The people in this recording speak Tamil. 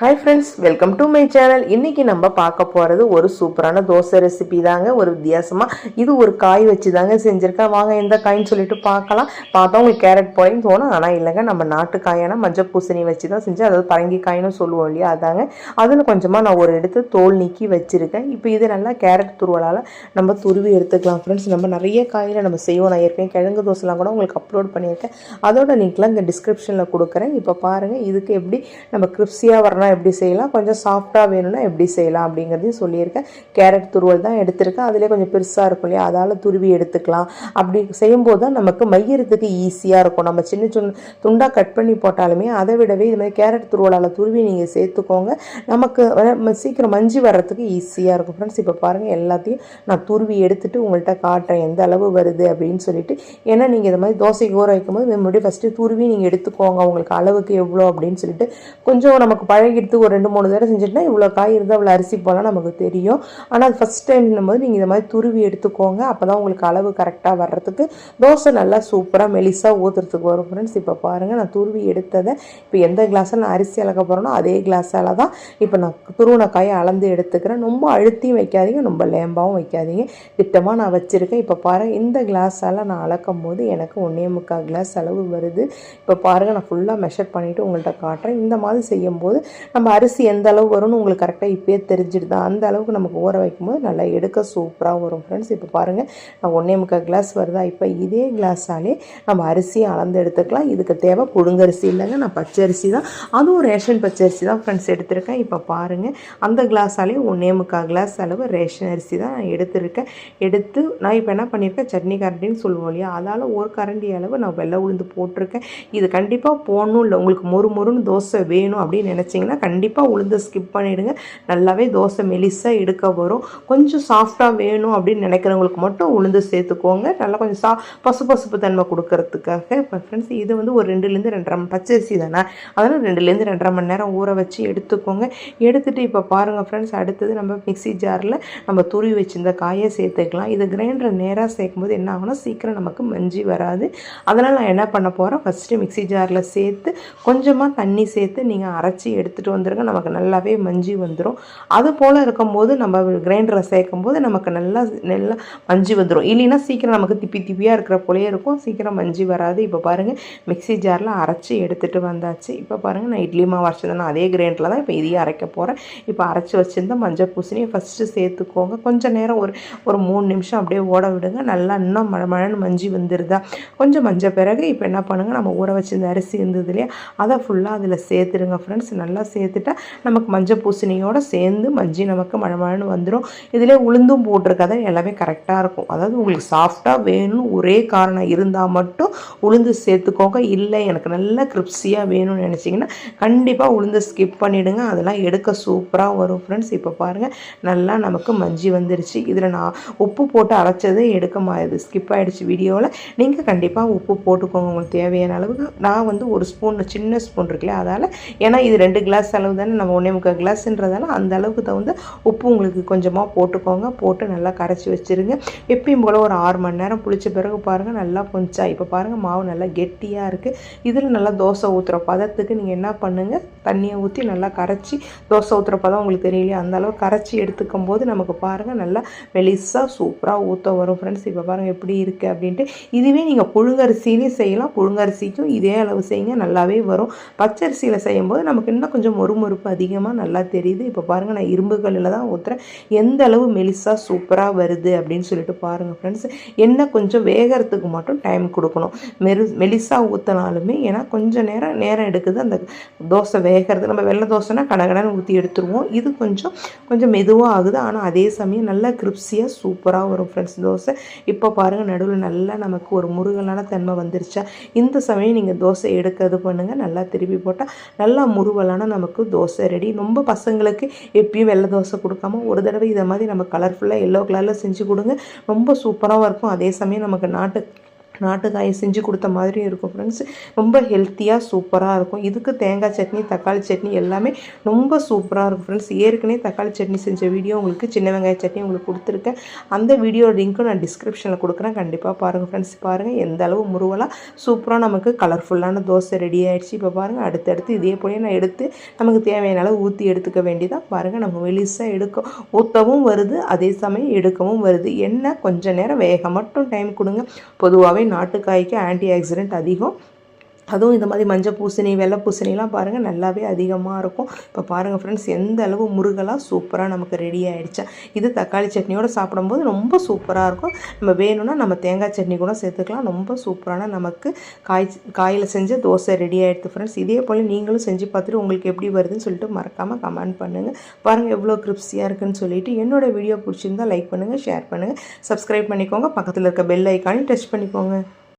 Hi friends welcome to my channel இன்றைக்கி நம்ம பார்க்க போகிறது ஒரு சூப்பரான தோசை ரெசிபி தாங்க ஒரு வித்தியாசமாக இது ஒரு காய் வச்சு தாங்க செஞ்சுருக்கேன். வாங்க எந்த காய்ன்னு சொல்லிட்டு பார்க்கலாம். பார்த்தா உங்களுக்கு கேரட் போயின்னு தோணும். ஆனால் இல்லைங்க நம்ம நாட்டு காயான மஞ்சள் பூசணி வச்சு தான் செஞ்சு அதாவது பரங்கி காயின்னு சொல்லுவோம் இல்லையா அதாங்க. அதில் கொஞ்சமாக நான் ஒரு எடுத்து தோல் நீக்கி வச்சுருக்கேன். இப்போ இது நல்லா கேரட் துருவலால் நம்ம துருவி எடுத்துக்கலாம் ஃப்ரெண்ட்ஸ் நம்ம நிறைய காயில் நம்ம செய்வோம். நான் ஏற்கனவே கிழங்கு தோசைலாம் கூட உங்களுக்கு அப்லோட் பண்ணியிருக்கேன். அதோட லிங்க்லாம் இங்கே டிஸ்கிரிப்ஷனில் கொடுக்குறேன். இப்போ பாருங்கள் இதுக்கு எப்படி நம்ம கிறிப்ஸியாக வரணும் எப்படி செய்யலாம்? கொஞ்சம் சாஃப்டாக வேணும்னா எப்படி செய்யலாம் அப்படிங்கிறதையும் சொல்லியிருக்கேன். கேரட் துருவல் தான் எடுத்திருக்கேன். அதிலே கொஞ்சம் பெருசாக இருக்கும் இல்லையா? அதால் துருவி எடுத்துக்கலாம். அப்படி செய்யும்போது தான் நமக்கு மையறதுக்கு ஈஸியாக இருக்கும். நம்ம சின்ன சின்ன துண்டாக கட் பண்ணி போட்டாலுமே அதை விடவே இது மாதிரி கேரட் துருவலால் துருவி நீங்கள் சேர்த்துக்கோங்க. நமக்கு சீக்கிரம் மஞ்சி வர்றதுக்கு ஈஸியாக இருக்கும். ஃப்ரெண்ட்ஸ் இப்போ பாருங்கள் எல்லாத்தையும் நான் துருவி எடுத்துட்டு உங்கள்கிட்ட காட்டுறேன். எந்த அளவு வருது அப்படின்னு சொல்லிட்டு. ஏன்னா நீங்கள் இது மாதிரி தோசைக்கு ஊற வைக்கும்போது முன்னாடி ஃபஸ்ட்டு துருவி நீங்கள் எடுத்துக்கோங்க. உங்களுக்கு அளவுக்கு எவ்வளோ அப்படின்னு சொல்லிட்டு. கொஞ்சம் நமக்கு பழகி எடுத்து ஒரு ரெண்டு மூணு தடவை செஞ்சுட்டுனா இவ்வளோ காய் இருந்தால் இவ்வளோ அரிசி போகலாம் நமக்கு தெரியும். ஆனால் அது ஃபஸ்ட் டைம் போது நீங்கள் இந்த மாதிரி துருவி எடுத்துக்கோங்க. அப்போ தான் உங்களுக்கு அளவு கரெக்டாக வர்றதுக்கு தோசை நல்லா சூப்பராக மெலிசாக ஊற்றுறதுக்கு வரும் ஃப்ரெண்ட்ஸ் இப்போ பாருங்கள் நான் துருவி எடுத்ததை இப்போ எந்த கிளாஸில் நான் அரிசி அளக்க போகிறேனோ அதே கிளாஸால் தான் இப்போ நான் துருவின காயை அளந்து எடுத்துக்கிறேன். ரொம்ப அழுத்தியும் வைக்காதீங்க ரொம்ப லேம்பாகவும் வைக்காதீங்க. திட்டமாக நான் வச்சுருக்கேன். இப்போ பாருங்கள் இந்த கிளாஸால் நான் அளக்கும் போது எனக்கு ஒன்றே முக்கால் கிளாஸ் அளவு வருது. இப்போ பாருங்கள் நான் ஃபுல்லாக மெஷர் பண்ணிவிட்டு உங்கள்கிட்ட காட்டுறேன். இந்த மாதிரி செய்யும்போது நம்ம அரிசி எந்த அளவு வரும்னு உங்களுக்கு கரெக்டாக இப்போயே தெரிஞ்சிடுது அந்த அளவுக்கு நமக்கு ஊற வைக்கும்போது நல்லா எடுக்க சூப்பராக வரும். ஃப்ரெண்ட்ஸ் இப்போ பாருங்கள் நான் ஒன்றே முக்கால் கிளாஸ் வருதா? இப்போ இதே கிளாஸாலே நம்ம அரிசியை அளந்து எடுத்துக்கலாம். இதுக்கு தேவை புழுங்கரிசி இல்லைங்க நான் பச்சரிசி தான். அதுவும் ரேஷன் பச்சரிசி தான் ஃப்ரெண்ட்ஸ் எடுத்திருக்கேன். இப்போ பாருங்கள் அந்த கிளாஸாலே ஒன்றே முக்கால் கிளாஸ் அளவு ரேஷன் அரிசி தான் நான் எடுத்திருக்கேன். எடுத்து நான் இப்போ என்ன பண்ணியிருக்கேன் சட்னி கரண்டின்னு சொல்லுவோம் இல்லையா? அதால் ஒரு கரண்டி அளவு நான் வெள்ளை உளுந்து போட்டிருக்கேன். இது கண்டிப்பாக போடணும் இல்லை உங்களுக்கு மொறு மொறுன்னு தோசை வேணும் அப்படின்னு நினச்சிங்கன்னா கண்டிப்பாக உளுந்து ஸ்கிப் பண்ணிவிடுங்க நல்லாவே தோசை மெலிசாக எடுக்க வரும். கொஞ்சம் சாஃப்டாக வேணும் அப்படின்னு நினைக்கிறவங்களுக்கு மட்டும் உளுந்து சேர்த்துக்கோங்க. நல்லா கொஞ்சம் சா பசு பசுப்பு தன்மை கொடுக்கறதுக்காக இப்போ ஃப்ரெண்ட்ஸ் இது வந்து ஒரு ரெண்டுலேருந்து ரெண்டரை மணி பச்சரிசி தானே? அதனால் ரெண்டுலேருந்து ரெண்டரை மணி நேரம் ஊற வச்சு எடுத்துக்கோங்க. எடுத்துகிட்டு இப்போ பாருங்கள் ஃப்ரெண்ட்ஸ் அடுத்தது நம்ம மிக்ஸி ஜாரில் நம்ம துருவி வச்சிருந்த காயை சேர்த்துக்கலாம். இது கிரைண்டர் நேராக சேர்க்கும் போது என்ன ஆகும்னா சீக்கிரம் நமக்கு மஞ்சி வராது. அதனால் நான் என்ன பண்ண போகிறேன் ஃபஸ்ட்டு மிக்ஸி ஜாரில் சேர்த்து கொஞ்சமாக தண்ணி சேர்த்து நீங்கள் அரைச்சி எடுத்துகிட்டு வந்துருங்க. நமக்கு நல்லாவே மஞ்சி வந்துடும் அது போல் இருக்கும்போது நம்ம கிரைண்டரில் சேர்க்கும் போது நமக்கு நல்லா நல்லா மஞ்சி வந்துடும் இல்லைன்னா சீக்கிரம் நமக்கு திப்பி திப்பியாக இருக்கிற போலே இருக்கும். சீக்கிரம் மஞ்சி வராது. இப்போ பாருங்கள் மிக்ஸி ஜாரில் அரைச்சி எடுத்துகிட்டு வந்தாச்சு. இப்போ பாருங்கள் நான் இட்லி மாவு அரைச்சதுன்னா அதே கிரைண்டரில் தான் இப்போ இதையும் அரைக்க போகிறேன் இப்போ அரைச்சி வச்சுருந்தா மஞ்சள் பூசணியை ஃபஸ்ட்டு சேர்த்துக்கோங்க. கொஞ்சம் நேரம் ஒரு ஒரு மூணு நிமிஷம் அப்படியே ஓட விடுங்க. நல்லா இன்னும் மழை மழைன்னு மஞ்சி வந்துடுதா கொஞ்சம் மஞ்ச பிறகு இப்போ என்ன பண்ணுங்கள் நம்ம ஊற வச்சிருந்த அரிசி இருந்தது இல்லையா? அதை ஃபுல்லாக அதில் சேர்த்துடுங்க ஃப்ரெண்ட்ஸ் நல்லா சேர்த்துட்டா நமக்கு மஞ்சள் பூசணியோடு சேர்ந்து மஞ்சி நமக்கு மழை வந்துடும் இதில் உளுந்தும் போட்டிருக்கதை எல்லாமே கரெக்டாக இருக்கும். அதாவது உங்களுக்கு சாஃப்டாக வேணும்னு ஒரே காரணம் இருந்தால் மட்டும் உளுந்து சேர்த்துக்கோங்க. இல்லை எனக்கு நல்ல கிரிப்ஸியாக வேணும்னு நினச்சிங்கன்னா கண்டிப்பாக உளுந்து ஸ்கிப் பண்ணிவிடுங்க அதெல்லாம் எடுக்க சூப்பராக வரும் ஃப்ரெண்ட்ஸ் இப்போ பாருங்கள் நல்லா நமக்கு மஞ்சி வந்துருச்சு. இதில் நான் உப்பு போட்டு அரைச்சது எடுக்க மாதிரி ஸ்கிப் ஆகிடுச்சு வீடியோவில் நீங்கள் கண்டிப்பாக உப்பு போட்டுக்கோங்க. உங்களுக்கு தேவையான அளவுக்கு. நான் வந்து ஒரு ஸ்பூன் சின்ன ஸ்பூன் இருக்குல்ல அதால் ஏன்னா இது ரெண்டு கிளாஸ் அளவு தானே நம்ம ஒன்றே முக்கால் கிளாஸ்ன்றதால அந்த அளவுக்கு தகுந்த உப்பு உங்களுக்கு கொஞ்சமாக போட்டுக்கோங்க. போட்டு நல்லா கரைச்சி வச்சுருங்க. எப்பயும் போல் ஒரு ஆறு மணி நேரம் புளிச்ச பிறகு பாருங்கள் நல்லா கொஞ்சம் இப்போ பாருங்கள் மாவு நல்லா கெட்டியாக இருக்குது இதில் நல்லா தோசை ஊற்றுற பதத்துக்கு நீங்கள் என்ன பண்ணுங்கள் தண்ணியை ஊற்றி நல்லா கரைச்சி தோசை ஊற்றுற பதம் உங்களுக்கு தெரியலையா? அந்த அளவு கரைச்சி எடுத்துக்கும் போது நமக்கு பாருங்கள் நல்லா மெலிசாக சூப்பராக ஊற்ற வரும். ஃப்ரெண்ட்ஸ் இப்போ பாருங்கள் எப்படி இருக்குது அப்படின்ட்டு. இதுவே நீங்கள் புழுங்கரிசிலையும் செய்யலாம். புழுங்கரிசிக்கும் இதே அளவு செய்யுங்க நல்லாவே வரும். பச்சரிசியில் செய்யும்போது நமக்கு இன்னும் கொஞ்சம் கொஞ்சம் மொறுமொறுப்பு அதிகமாக நல்லா தெரியுது. இப்போ பாருங்கள் நான் இரும்பு கல்லில் தான் ஊற்றுறேன் எந்த அளவு மெலிசாக சூப்பராக வருது அப்படின்னு சொல்லிட்டு பாருங்கள் ஃப்ரெண்ட்ஸ் என்ன கொஞ்சம் வேகறதுக்கு மட்டும் டைம் கொடுக்கணும். மெரு மெலிசாக ஊற்றினாலுமே ஏன்னா கொஞ்சம் நேரம் நேரம் எடுக்குது. அந்த தோசை வேகிறது நம்ம வெள்ளை தோசைனா கடகடன்னு ஊற்றி எடுத்துருவோம். இது கொஞ்சம் கொஞ்சம் மெதுவாக ஆகுது. ஆனால் அதே சமயம் நல்லா கிரிப்ஸியாக சூப்பராக வரும் ஃப்ரெண்ட்ஸ் தோசை. இப்போ பாருங்கள் நடுவில் நல்லா நமக்கு ஒரு முருகலான தன்மை வந்துருச்சா? இந்த சமயம் நீங்கள் தோசை எடுக்கிறது பண்ணுங்கள் நல்லா திருப்பி போட்டால் நல்லா முருகலான நமக்கு தோசை ரெடி ரொம்ப பசங்களுக்கு எப்பயும் வெள்ளை தோசை கொடுக்காம ஒரு தடவை இதை மாதிரி நம்ம கலர்ஃபுல்லாக எல்லோ கலரில் செஞ்சு கொடுங்க. ரொம்ப சூப்பராகவும் இருக்கும். அதே சமயம் நமக்கு நாட்டு நாட்டு செஞ்சு கொடுத்த மாதிரி இருக்கும் ஃப்ரெண்ட்ஸ் ரொம்ப ஹெல்த்தியாக சூப்பராக இருக்கும். இதுக்கு தேங்காய் சட்னி தக்காளி சட்னி எல்லாமே ரொம்ப சூப்பராக இருக்கும் ஃப்ரெண்ட்ஸ் ஏற்கனவே தக்காளி சட்னி செஞ்ச வீடியோ உங்களுக்கு சின்ன வெங்காய சட்னி உங்களுக்கு கொடுத்துருக்கேன். அந்த வீடியோ லிங்க்கும் நான் டிஸ்கிரிப்ஷனில் கொடுக்குறேன். கண்டிப்பாக பாருங்கள் ஃப்ரெண்ட்ஸ் பாருங்கள் எந்த அளவு முருவலாக சூப்பராக நமக்கு கலர்ஃபுல்லான தோசை ரெடி ஆகிடுச்சு இப்போ பாருங்கள் அடுத்தடுத்து இதே போலயே நான் எடுத்து நமக்கு தேவையான அளவு ஊற்றி எடுத்துக்க வேண்டியதான் பாருங்கள் நம்ம வெளிசாக எடுக்க ஊற்றவும் வருது அதே சமயம் எடுக்கவும் வருது. என்ன? கொஞ்சம் நேரம் வேக மட்டும் டைம் கொடுங்க. பொதுவாகவே நாட்டுக்காய்க்கு ஆன்டி ஆக்சிடென்ட் அதிகம். அதுவும் இந்த மாதிரி மஞ்சள் பூசணி வெள்ளை பூசணிலாம் பாருங்கள் நல்லாவே அதிகமாக இருக்கும். இப்போ பாருங்கள் ஃப்ரெண்ட்ஸ் எந்த அளவு முருகலாக சூப்பராக நமக்கு ரெடி ஆகிடுச்சா இது தக்காளி சட்னியோடு சாப்பிடும்போது ரொம்ப சூப்பராக இருக்கும். நம்ம வேணும்னா நம்ம தேங்காய் சட்னி கூட சேர்த்துக்கலாம். ரொம்ப சூப்பரான நமக்கு காய் காயில் செஞ்ச தோசை ரெடி ஆகிடுது ஃப்ரெண்ட்ஸ் இதே போல் நீங்களும் செஞ்சு பார்த்துட்டு உங்களுக்கு எப்படி வருதுன்னு சொல்லிட்டு மறக்காமல் கமெண்ட் பண்ணுங்கள் பாருங்கள் எவ்வளோ கிரிப்ஸியாக இருக்குன்னு சொல்லிட்டு. என்னோடய வீடியோ பிடிச்சிருந்தா லைக் பண்ணுங்கள் ஷேர் பண்ணுங்கள் சப்ஸ்கிரைப் பண்ணிக்கோங்க. பக்கத்தில் இருக்க பெல் ஐக்கானையும் டச் பண்ணிக்கோங்க.